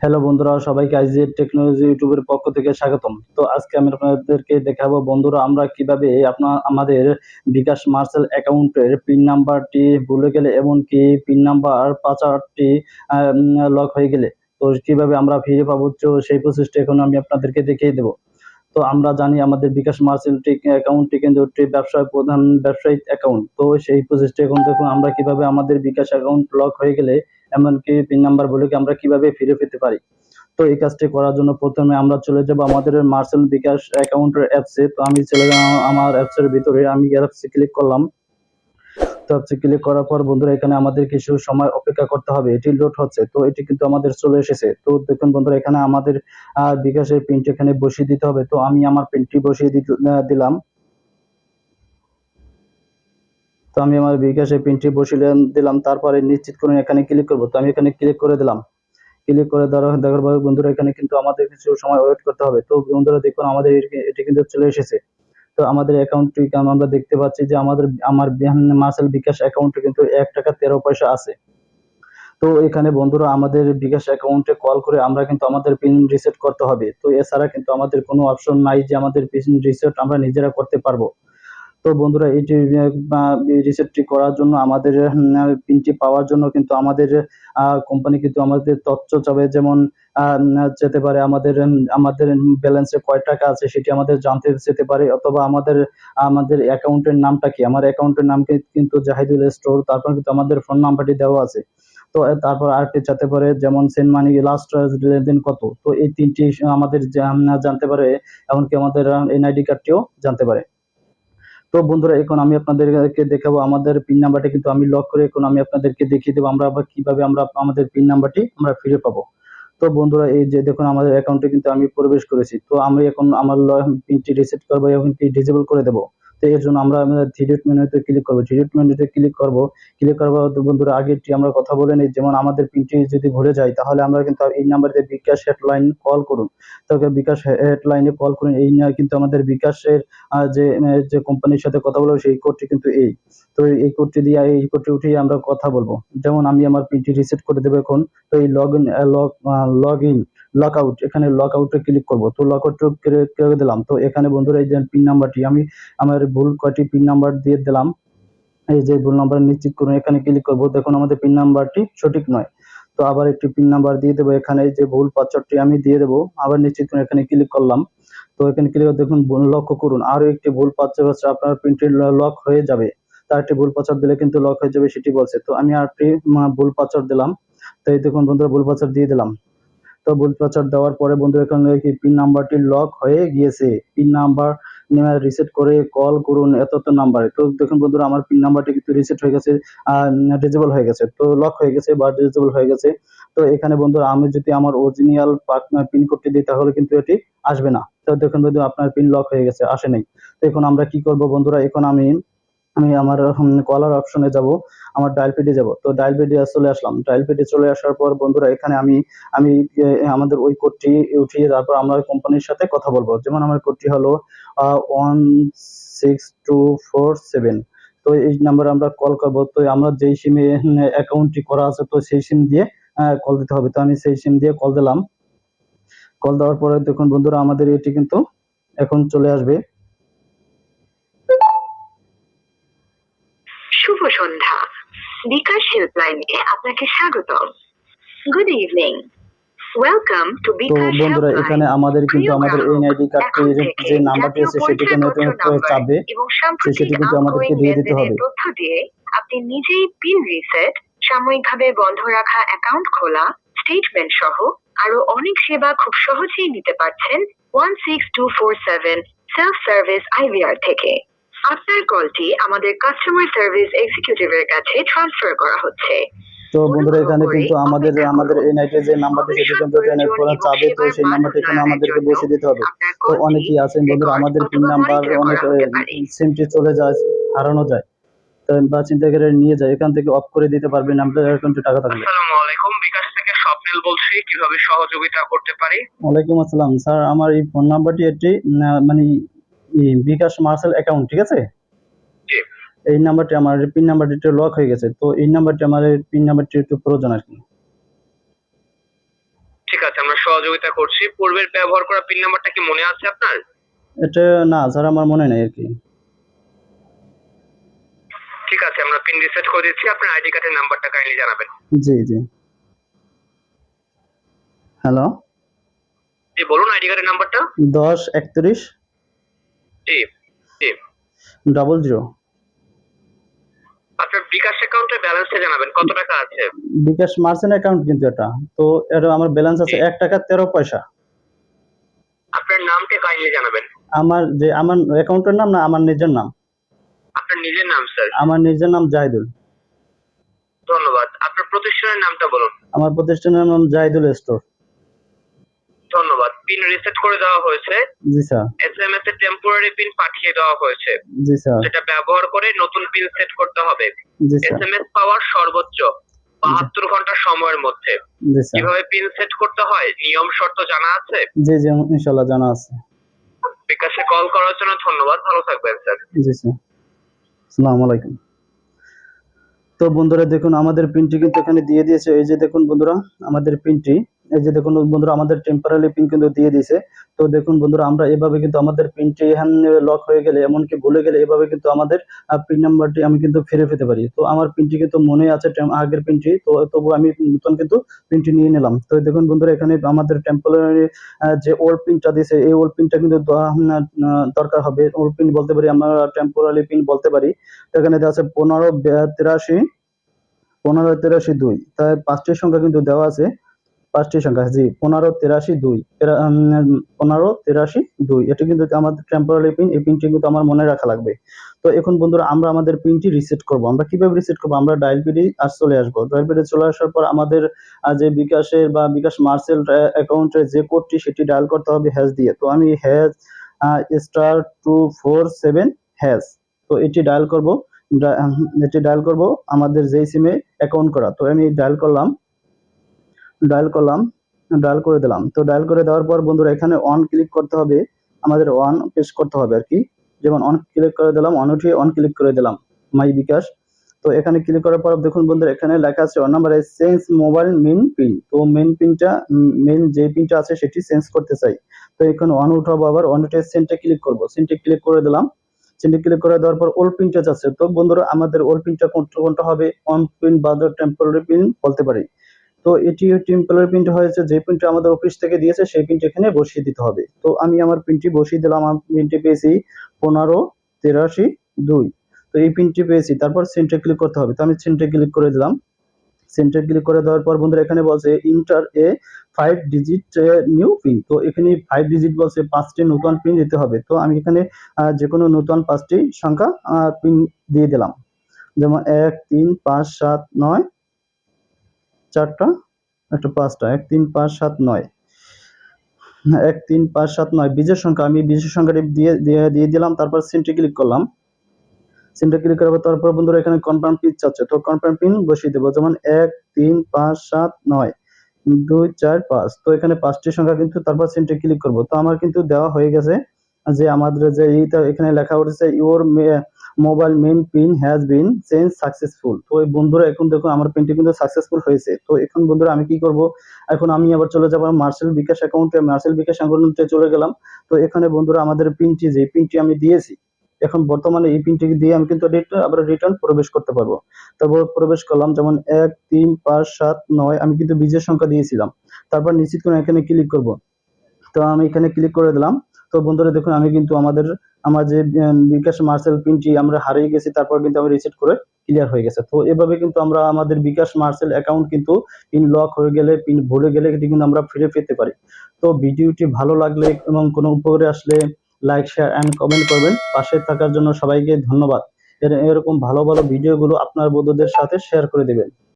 Hello বন্ধুরা, সবাইকে IGF technology ইউটিউবের পক্ষ থেকে স্বাগতম। তো আজকে আমি আপনাদেরকে দেখাবো বন্ধুরা, আমরা কীভাবে আপনার আমাদের বিকাশ মার্সেল অ্যাকাউন্টের পিন নাম্বারটি ভুলে গেলে এমনকি পিন নাম্বার, পাসওয়ার্ডটি লক হয়ে গেলে। তো কীভাবে আমরা ফিরে পাবো, তো সেই প্রসেসটা এখন আমি আপনাদেরকে দেখিয়ে দেবো। তো আমরা জানি আমাদের বিকাশ মার্সেলটি অ্যাকাউন্টটি কিন্তু একটি ব্যবসায় প্রধান ব্যবসায়িক অ্যাকাউন্ট। তো সেই প্রসেসটা এখন দেখুন, আমরা কীভাবে আমাদের বিকাশ অ্যাকাউন্ট লক হয়ে গেলে এমনকি পিন নাম্বার কি আমরা কীভাবে ফিরে পেতে পারি? তো এই কাজটি করার জন্য প্রথমে আমরা চলে যাব আমাদের মার্সেল বিকাশ অ্যাকাউন্টের অ্যাপসে তো আমি চলে গেলাম আমার অ্যাপসের ভিতরে। আমি অ্যাপসে ক্লিক করলাম। তো অ্যাপসে ক্লিক করার পর বন্ধুরা, এখানে আমাদের কিছু সময় অপেক্ষা করতে হবে। এটি লোড হচ্ছে। তো এটি কিন্তু আমাদের চলে এসেছে। তো দেখুন বন্ধুরা, এখানে আমাদের বিকাশের পিনটি এখানে বসিয়ে দিতে হবে। তো আমি আমার পিনটি বসিয়ে দিলাম। তো আমি আমার বিকাশের পিনটি বসিয়ে দিলাম তারপরে নিশ্চিত করে এখানে ক্লিক করব। তো আমি এখানে ক্লিক করে দিলাম। ক্লিক করে দেওয়ার দেখার পর বন্ধুরা, এখানে কিন্তু আমাদের কিছু সময় ওয়েট করতে হবে। তো বন্ধুরা, দেখুন আমাদের এটি কিন্তু চলে এসেছে। তো আমাদের অ্যাকাউন্টটি আমরা দেখতে পাচ্ছি যে আমাদের আমার মাসেল বিকাশ অ্যাকাউন্টে কিন্তু এক টাকা তেরো পয়সা আছে। তো এখানে বন্ধুরা, আমাদের বিকাশ অ্যাকাউন্টে কল করে আমরা কিন্তু আমাদের পিন রিসেট করতে হবে। তো এছাড়া কিন্তু আমাদের কোনো অপশন নাই যে আমাদের পিন রিসেট আমরা নিজেরা করতে পারব। তো বন্ধুরা, এই রিসেপ্টটি করার জন্য আমাদের পিনটি পাওয়ার জন্য কিন্তু আমাদের কোম্পানি কিন্তু আমাদের তথ্য চাবে। যেমন যেতে পারে আমাদের আমাদের ব্যালেন্সে কয় টাকা আছে সেটি আমাদের জানতে যেতে পারে। অথবা আমাদের আমাদের অ্যাকাউন্টের নামটা কি? আমার অ্যাকাউন্টের নাম কিন্তু জাহিদুল স্টোর তারপর কিন্তু আমাদের ফোন নাম্বারটি দেওয়া আছে। তো তারপর আরেকটি চাইতে পারে, যেমন সেন্ট মানি লাস্ট লেনদেন কত? তো এই তিনটি আমাদের জানতে পারে, এমনকি আমাদের এনআইডি কার্ডটিও জানতে পারে। তো বন্ধুরা, এখন আমি আপনাদেরকে দেখাবো আমাদের পিন নাম্বারটি কিন্তু আমি লক করে এখন আমি আপনাদেরকে দেখিয়ে দেবো আমরা আবার কীভাবে আমরা আমাদের পিন নাম্বারটি আমরা ফিরে পাবো। তো বন্ধুরা, এই যে দেখুন আমাদের অ্যাকাউন্টে কিন্তু আমি প্রবেশ করেছি। তো আমি এখন আমার পিনটি রিসেট করব এবং ডিসেবল করে দেবো। তো এর জন্য আমরা থ্রিডিট মেনুতে ক্লিক করব। থ্রিডিট মেনুতে ক্লিক করব। ক্লিক করব বন্ধুরা, আগেরটি আমরা কথা বলে নিই। যেমন আমাদের পিনটি যদি ভুলে যায়, তাহলে আমরা কিন্তু এই নাম্বার দিয়ে বিকাশ হেডলাইন কল করুন। তবে বিকাশ হেডলাইনে কল করুন। এই নিয়ে কিন্তু আমাদের বিকাশের যে যে কোম্পানির সাথে কথা বলব, সেই কোডটি কিন্তু এই। তো এই কোডটি দিয়ে, এই কোডটি উঠিয়ে আমরা কথা বলব। যেমন আমি আমার পিনটি রিসেট করে দেবো এখন। তো এই log in log log in lock out এখানে লক আউটে ক্লিক করব। তো লক আউট করে দিলাম? তো এখানে বন্ধুরা এই যে পিন নাম্বারটি আমি আমার ভুল কয়টি পিন নাম্বার দিয়ে দিলাম। এই যে ভুল নাম্বার নিশ্চিত করুন এখানে ক্লিক করব। দেখুন আমাদের পিন নাম্বারটি সঠিক নয়। তো আবার একটি পিন নাম্বার দিয়ে দেবো। এখানে যে ভুল পাসওয়ার্ডটি আমি দিয়ে দেবো। আবার নিশ্চিত করুন এখানে ক্লিক করলাম। তো এখানে ক্লিক দেখুন লক্ষ্য করুন। আরও একটি ভুল পাসওয়ার্ড আপনার পিনটি লক হয়ে যাবে। তার একটি ভুল পাসওয়ার্ড দিলে কিন্তু লক হয়ে যাবে সেটি বলছে। তো আমি আরেকটি উম, ভুল পাসওয়ার্ড দিলাম। তো এই দেখুন বন্ধুরা ভুল পাসওয়ার্ড দিয়ে দিলাম। তো ভুল পাসওয়ার্ড দেওয়ার পরে বন্ধু এখানে পিন নাম্বারটি লক হয়ে গিয়েছে। পিন নাম্বার রিসেট করে কল করুন, এত এত নাম্বারে। তো দেখুন বন্ধুরা, আমার পিন নাম্বারটি কিন্তু রিসেট হয়ে গেছে ডিজেবল হয়ে গেছে। তো লক হয়ে গেছে বা ডিজেবল হয়ে গেছে। তো এখানে বন্ধুরা, আমি যদি আমার অরিজিনাল পিন কোডটি দিই, তাহলে কিন্তু এটি আসবে না। তো দেখুন বন্ধু আপনার পিন লক হয়ে গেছে, আসে নাই। তো এখন আমরা কি করব বন্ধুরা, এখন আমি আমি আমার কলার অপশনে যাব, আমার ডায়াল পেডে যাব। তো ডায়াল পেডে চলে আসলাম। ডায়াল পেডে চলে আসার পর বন্ধুরা, এখানে আমি আমি আমাদের ওই কোডটি উঠিয়ে তারপর আমরা কোম্পানির সাথে কথা বলব। যেমন আমার কোডটি হলো one six two four seven তো এই নাম্বারে আমরা কল করব। তো আমরা যেই সিমে অ্যাকাউন্টটি করা আছে, তো সেই সিম দিয়ে কল দিতে হবে। তো আমি সেই সিম দিয়ে কল দিলাম। কল দেওয়ার পরে দেখুন বন্ধুরা, আমাদের এটি কিন্তু এখন চলে আসবে। সন্ধ্যা। বিকাশ হেল্পলাইনে আপনাকে স্বাগতম। গুড ইভিনিং ওয়েলকাম টু তো বিকাশ বন্ধুরা এখানে আমাদের কিন্তু আমাদের এনআইডি কার্ডটি যে নাম্বারটি আছে সেটি এখানে চাপবে এবং তো সেটি কিন্তু আমাদেরকে দিয়ে দিতে হবে। তথ্য দিয়ে আপনি নিজেই পিন রিসেট সাময়িকভাবে বন্ধ রাখা অ্যাকাউন্ট খোলা স্টেটমেন্ট সহ আরও অনেক সেবা খুব সহজেই নিতে পারছেন one six two four seven self service IVR থেকে। আপনার কলটি আমাদের কাস্টমার সার্ভিস এক্সিকিউটিভের কাছে ট্রান্সফার করা হচ্ছে। তো বন্ধুরা এখানে কিন্তু আমাদের আমাদের এনআইটি যে নাম্বারটি সেটি কিন্তু এখানে করা চাবে তো সেই নাম্বারটি এখানে আমাদেরকে বসে দিতে হবে। তো অনেকেই আছেন বন্ধুরা আমাদের পিন নাম্বার অনেক সিমটি চলে যায় হারানো যায়। তো বা চিন্তা করে নিয়ে যায় এখান থেকে অফ করে দিতে পারবেন আপনার অ্যাকাউন্টে টাকা থাকবে? আসসালামু আলাইকুম বিকাশ থেকে স্বপ্নিল বলছি কীভাবে সহযোগিতা করতে পারি? ওয়ালাইকুম আসসালাম। স্যার আমার এই ফোন নাম্বারটি একটি উম, মানে বিকাশ মার্শাল অ্যাকাউন্ট ঠিক আছে? এই নাম্বারটি আমার পিন নাম্বারটি একটু লক হয়ে গেছে তো এই নাম্বারটি আমার পিন নাম্বারটি একটু প্রয়োজন আর কি। ঠিক আছে আমরা সহযোগিতা করছি। পূর্বের ব্যবহার করা পিন নাম্বারটা কি মনে আছে আপনার? এটা না স্যার আমার মনে নেই আর কি। ঠিক আছে আমরা পিন রিসেট করে দিচ্ছি। আপনার আইডি কার্ডের নাম্বারটা কাইন্ডলি জানাবেন। জি জি। হ্যালো জি বলুন আইডি কার্ডের নাম্বারটা দশ একত্রিশ। ডাবল জিরো আপনার বিকাশ অ্যাকাউন্টে ব্যালেন্সটা জানাবেন কত টাকা আছে? বিকাশ মার্চেন্ট অ্যাকাউন্ট কিন্তু এটা। তো এটা আমার ব্যালেন্স আছে এক টাকা তেরো পয়সা। আপনার নামটা কাইন্ডলি জানাবেন। আমার যে আমার অ্যাকাউন্টের নাম না আমার নিজের নাম। আপনার নিজের নাম স্যার আমার নিজের নাম জাহিদুল। ধন্যবাদ। আপনার প্রতিষ্ঠানের নামটা বলুন। আমার প্রতিষ্ঠানের নাম জাহিদুল স্টোর ধন্যবাদ। পিন রিসেট করে দেওয়া হয়েছে। জি স্যার এসএমএস এর টেম্পোরারি পিন পাঠিয়ে দেওয়া হয়েছে। জি স্যার সেটা ব্যবহার করে নতুন পিন সেট করতে হবে। জি স্যার এসএমএস পাওয়ার সর্বোচ্চ বাহাত্তর ঘণ্টা সময়ের মধ্যে। জি স্যার কীভাবে পিন সেট করতে হয়? নিয়ম শর্ত জানা আছে? জি জি ইনশাল্লাহ জানা আছে। বিকাশে কল করার জন্য ধন্যবাদ। ভালো থাকবেন স্যার জি স্যার আসসালামু আলাইকুম। তো বন্ধুরা দেখুন আমাদের পিনটি কিন্তু এখানে দিয়ে দিয়েছে। এই যে দেখুন বন্ধুরা আমাদের পিনটি এই যে দেখুন বন্ধুরা, আমাদের টেম্পোরারি পিন কিন্তু দিয়ে দিয়েছে। তো দেখুন বন্ধুরা, আমরা এভাবে কিন্তু আমাদের পিনটি এখানে লক হয়ে গেলে, এমনকি ভুলে গেলে এভাবে কিন্তু আমাদের পিন নাম্বারটি আমি কিন্তু ফিরে পেতে পারি। তো আমার পিনটি কিন্তু মনে আছে আগের পিনটি তো তবু আমি নতুন কিন্তু পিনটি নিয়ে নিলাম। তো দেখুন বন্ধুরা, এখানে আমাদের টেম্পোরারি যে ওল্ড পিনটা দিয়েছে, এই ওল্ড পিনটা কিন্তু দরকার হবে। ওল্ড পিন বলতে পারি, আমরা টেম্পোরারি পিন বলতে পারি। তো এখানে দেওয়া আছে পনেরো তিরাশি পনেরো, তিরাশি, দুই। তাই পাঁচটি সংখ্যা কিন্তু দেওয়া আছে। পাঁচটি সংখ্যা জি, পনেরো, তিরাশি, দুই। পনেরো, তিরাশি, দুই। এটা কিন্তু আমাদের টেম্পোরারি পিন এই পিনটি কিন্তু আমার মনে রাখা লাগবে। তো এখন বন্ধুরা, আমরা আমাদের পিনটি রিসেট করব। আমরা কীভাবে রিসেট করব? আমরা ডায়াল পিডি আর চলে আসব। ডায়াল পিডি চলে আসার পর আমাদের যে বিকাশের বা বিকাশ মার্সেল অ্যাকাউন্টের যে কোডটি, সেটি ডায়াল করতে হবে হ্যাশ দিয়ে। তো আমি hash star two four seven hash তো এটি ডায়াল করব। এটি ডায়াল করব আমাদের যেই সিমে অ্যাকাউন্ট করা। তো আমি ডায়াল করলাম। ডায়াল করলাম, ডায়াল করে দিলাম। তো ডায়াল করে দেওয়ার পর বন্ধুরা, এখানে অন ক্লিক করতে হবে। আমাদের অন প্রেস করতে হবে আর কি। যেমন অন ক্লিক করে দিলাম অন উঠিয়ে অন ক্লিক করে দিলাম মাই বিকাশ। তো এখানে ক্লিক করার পর দেখুন বন্ধুরা, এখানে লেখা আছে on number change mobile main pin তো মেন পিনটা মেন যে পিনটা আছে সেটি চেঞ্জ করতে চাই। তো এখানে অন উঠাবো আবার অন উঠে সেন্টে ক্লিক করব। সেন্টে ক্লিক করে দিলাম। সেন্টে ক্লিক করে দেওয়ার পর ওল্ড পিনটা যাচ্ছে তো বন্ধুরা, আমাদের ওল্ড পিনটা কোনটা হবে। অন পিন বা টেম্পোরারি পিন বলতে পারি। তো এটি টেম্পোরারি প্রিন্ট হয়েছে, যে প্রিন্টটা আমাদের অফিস থেকে দিয়েছে, সেই প্রিন্ট এখানে বসিয়ে দিতে হবে। তো আমি আমার প্রিন্টটি বসিয়ে দিলাম আমার প্রিন্টটি পেয়েছি পনেরো, তেরাশি, দুই। তো এই প্রিন্টটি পেয়েছি, তারপর সেন্টার ক্লিক করতে হবে। তো আমি সেন্টার ক্লিক করে দিলাম। সেন্টার ক্লিক করে দেওয়ার পর বন্ধুরা, এখানে বলছে enter a five digit new pin তো এখানে ফাইভ ডিজিট বলছে পাঁচটি নতুন পিন দিতে হবে। তো আমি এখানে যে কোনো নতুন পাঁচটি সংখ্যা পিন দিয়ে দিলাম। যেমন এক, তিন, পাঁচ, সাত, নয় চারটা, একটা পাঁচটা, এক তিন পাঁচ সাত নয়। এক তিন পাঁচ সাত নয়, বীজের সংখ্যা, আমি বীজের সংখ্যাটি দিয়ে দিয়ে দিলাম, তারপর সিনটি ক্লিক করলাম। সিনটা ক্লিক করার পর, তারপর বন্ধুরা এখানে কনফার্ম পিন চাচ্ছে, তো কনফার্ম পিন বসিয়ে দেবো, যেমন এক তিন পাঁচ সাত নয়, দুই চার পাঁচ, তো এখানে পাঁচটি সংখ্যা কিন্তু তারপর সিনটি ক্লিক করব। তো আমার কিন্তু দেওয়া হয়ে গেছে যে আমাদের যে এইটা এখানে লেখা উঠেছে your mobile main pin has been change successful তো এই বন্ধুরা, এখন দেখুন আমার পিনটি কিন্তু সাকসেসফুল হয়েছে। তো এখন বন্ধুরা আমি কি করব? এখন আমি আবার চলে যাব মার্সেল বিকাশ অ্যাকাউন্টে মার্সেল বিকাশ অ্যাকাউন্টে চলে গেলাম। তো এখানে বন্ধুরা আমাদের পিনটি যে পিনটি আমি দিয়েছি, এখন বর্তমানে এই পিনটি দিয়ে আমি কিন্তু আবার রিটার্ন প্রবেশ করতে পারব। তারপর প্রবেশ করলাম যেমন এক, তিন, পাঁচ, সাত, নয়, আমি কিন্তু বীজের সংখ্যা দিয়েছিলাম। তারপর নিশ্চিত করে এখানে ক্লিক করব। তো আমি এখানে ক্লিক করে দিলাম। তো বন্ধুরা দেখুন, আমি কিন্তু আমাদের, আমার যে বিকাশ মার্সেল পিনটি আমরা হারিয়ে গেছি, তারপর কিন্তু আমি রিসেট করে ক্লিয়ার হয়ে গেছে। তো এভাবে কিন্তু আমরা আমাদের বিকাশ মার্সেল অ্যাকাউন্ট কিন্তু পিন লক হয়ে গেলে পিন ভুলে গেলে কিন্তু আমরা ফিরে পেতে পারি। তো ভিডিওটি ভালো লাগলে এবং কোনো উপকারে আসলে লাইক শেয়ার অ্যান্ড কমেন্ট করবেন। পাশে থাকার জন্য সবাইকে ধন্যবাদ। এরকম ভালো ভালো ভিডিওগুলো আপনার বন্ধুদের সাথে শেয়ার করে দেবেন।